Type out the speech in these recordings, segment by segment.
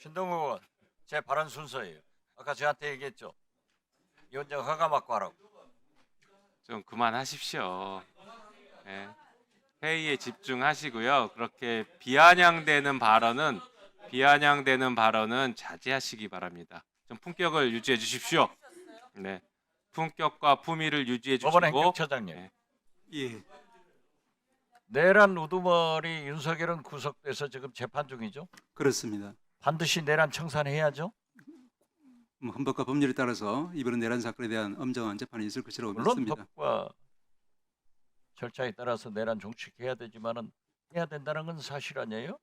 신동우 의원, 제 발언 순서예요. 아까 저한테 얘기했죠. 위원장 허가 받고 하라고. 좀 그만하십시오. 예. 회의에 집중하시고요. 그렇게 비아냥대는 발언은 비아냥대는 발언은 자제하시기 바랍니다. 좀 품격을 유지해 주십시오. 네. 품격과 품위를 유지해 법원 주시고 행정처장님. 네. 예, 내란 우두머리 윤석열은 구속돼서 지금 재판 중이죠. 그렇습니다. 반드시 내란 청산해야죠. 뭐 헌법과 법률에 따라서 이번 내란 사건에 대한 엄정한 재판이 있을 것이라고 물론 믿습니다. 법과 절차에 따라서 내란 종식해야 되지만은 해야 된다는 건 사실 아니에요?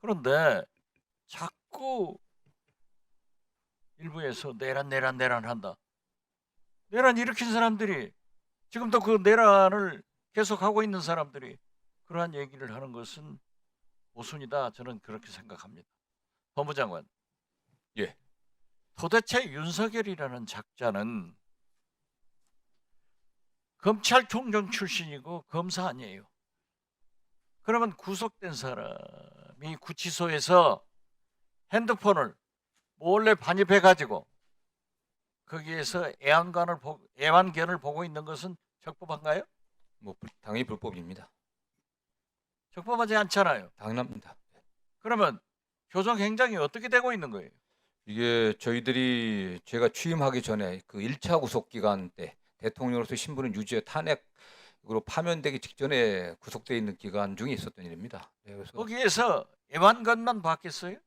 그런데 자꾸 일부에서 내란 내란 내란 한다. 내란 일으킨 사람들이 지금도 그 내란을 계속하고 있는 사람들이 그러한 얘기를 하는 것은 모순이다. 저는 그렇게 생각합니다. 법무장관. 예. 도대체 윤석열이라는 작자는 검찰총장 출신이고 검사 아니에요. 그러면 구속된 사람이 구치소에서 핸드폰을 몰래 반입해 가지고 거기에서 애완견을 보, 애완견을 보고 있는 것은 적법한가요? 뭐 불- 당연히 불법입니다. 적법하지 않잖아요. 당연합니다. 그러면 교정 행정이 어떻게 되고 있는 거예요? 이게 저희들이 제가 취임하기 전에 그 1차 구속 기간 때 대통령으로서 신분을 유지해 탄핵으로 파면되기 직전에 구속돼 있는 기간 중에 있었던 일입니다. 네, 그래서 거기에서 애완견만 받겠어요?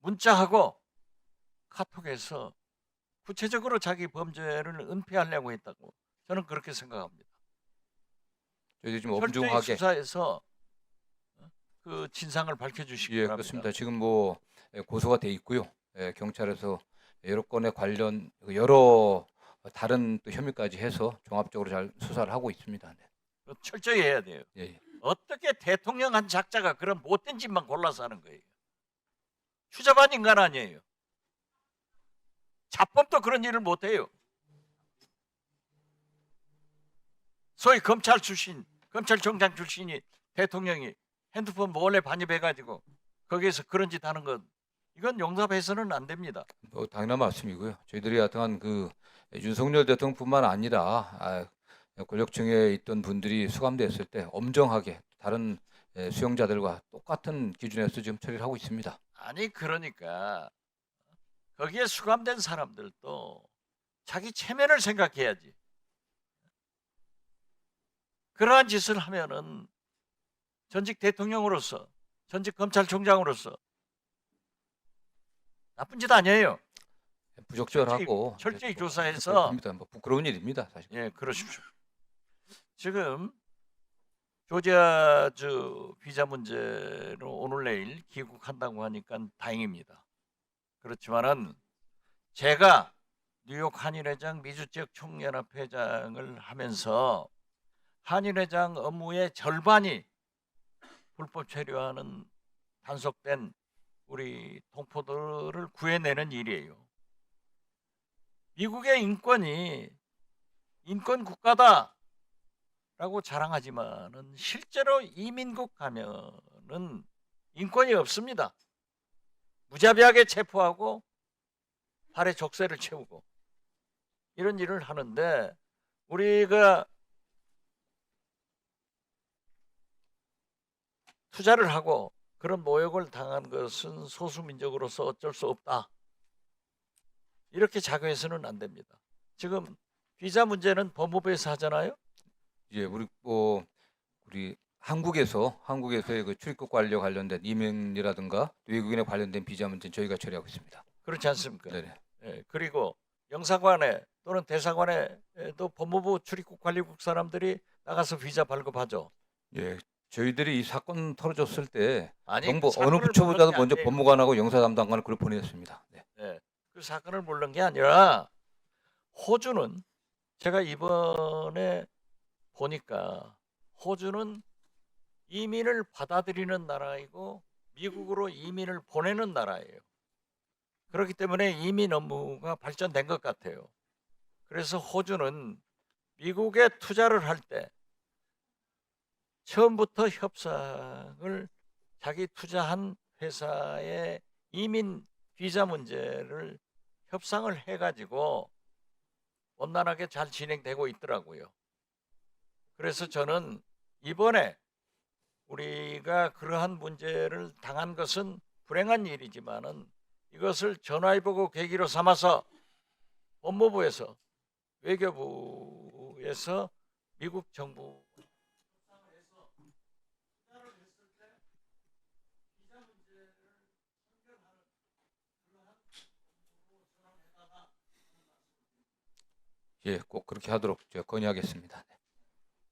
문자하고 카톡에서 구체적으로 자기 범죄를 은폐하려고 했다고 저는 그렇게 생각합니다. 저희들이 좀 엄중하게 수사해서 어, 그 진상을 밝혀주시기 예 바랍니다. 그렇습니다. 지금 뭐 예, 고소가 돼 있고요. 예, 경찰에서 여러 건의 관련 그 여러 다른 또 혐의까지 해서 종합적으로 잘 수사를 하고 있습니다. 네. 철저히 해야 돼요. 예, 예. 어떻게 대통령 한 작자가 그런 못된 짓만 골라서 하는 거예요? 추잡한 인간 아니에요. 자법도 그런 일을 못해요. 소위 검찰 출신, 검찰총장 출신이 대통령이 핸드폰 몰래 반입해가지고 거기에서 그런 짓 하는 건 이건 용납해서는 안 됩니다. 뭐 당연한 말씀이고요. 저희들이 하여튼 그 윤석열 대통령뿐만 아니라 아, 권력층에 있던 분들이 수감됐을 때 엄정하게 다른 예, 수용자들과 똑같은 기준에서 지금 처리를 하고 있습니다. 아니 그러니까 거기에 수감된 사람들도 자기 체면을 생각해야지. 그러한 짓을 하면은 전직 대통령으로서 전직 검찰총장으로서 나쁜 짓 아니에요. 부적절하고 철저히 예, 뭐 조사해서. 뭐 부끄러운 일입니다, 사실. 예, 그러십시오. 지금 조지아주 비자 문제로 오늘 내일 귀국한다고 하니까 다행입니다. 그렇지만은 제가 뉴욕 한일회장 미주 지역 총연합 회장을 하면서 한일회장 업무의 절반이 불법 체류하는 단속된 우리 동포들을 구해내는 일이에요. 미국의 인권이 인권 국가다라고 자랑하지만은 실제로 이민국 가면은 인권이 없습니다. 무자비하게 체포하고 발에 족쇄를 채우고 이런 일을 하는데 우리가 투자를 하고 그런 모욕을 당한 것은 소수민족으로서 어쩔 수 없다. 이렇게 자교해서는 안 됩니다. 지금 비자 문제는 법무부에서 하잖아요. 예, 우리 뭐 우리 한국에서 한국에서의 그 출입국 관련 관련된 이민이라든가 외국인에 관련된 비자 문제는 저희가 처리하고 있습니다. 그렇지 않습니까? 네네. 예, 그리고 영사관에 또는 대사관에도 법무부 출입국 관리국 사람들이 나가서 비자 발급하죠. 예, 저희들이 이 사건 털어졌을 때 아니 정부 그 어느 사건을 부처보다도 게 먼저 아니에요. 법무관하고 영사 담당관을 그걸 보냈습니다. 네. 예, 그 사건을 모르는 게 아니라 호주는 제가 이번에 보니까 호주는 이민을 받아들이는 나라이고 미국으로 이민을 보내는 나라예요. 그렇기 때문에 이민 업무가 발전된 것 같아요. 그래서 호주는 미국에 투자를 할 때 처음부터 협상을 자기 투자한 회사의 이민 비자 문제를 협상을 해가지고 원만하게 잘 진행되고 있더라고요. 그래서 저는 이번에 우리가 그러한 문제를 당한 것은 불행한 일이지만은 이것을 전화위복의 계기로 삼아서 법무부에서 외교부에서 미국 정부 예, 꼭 그렇게 하도록 제가 건의하겠습니다. 네.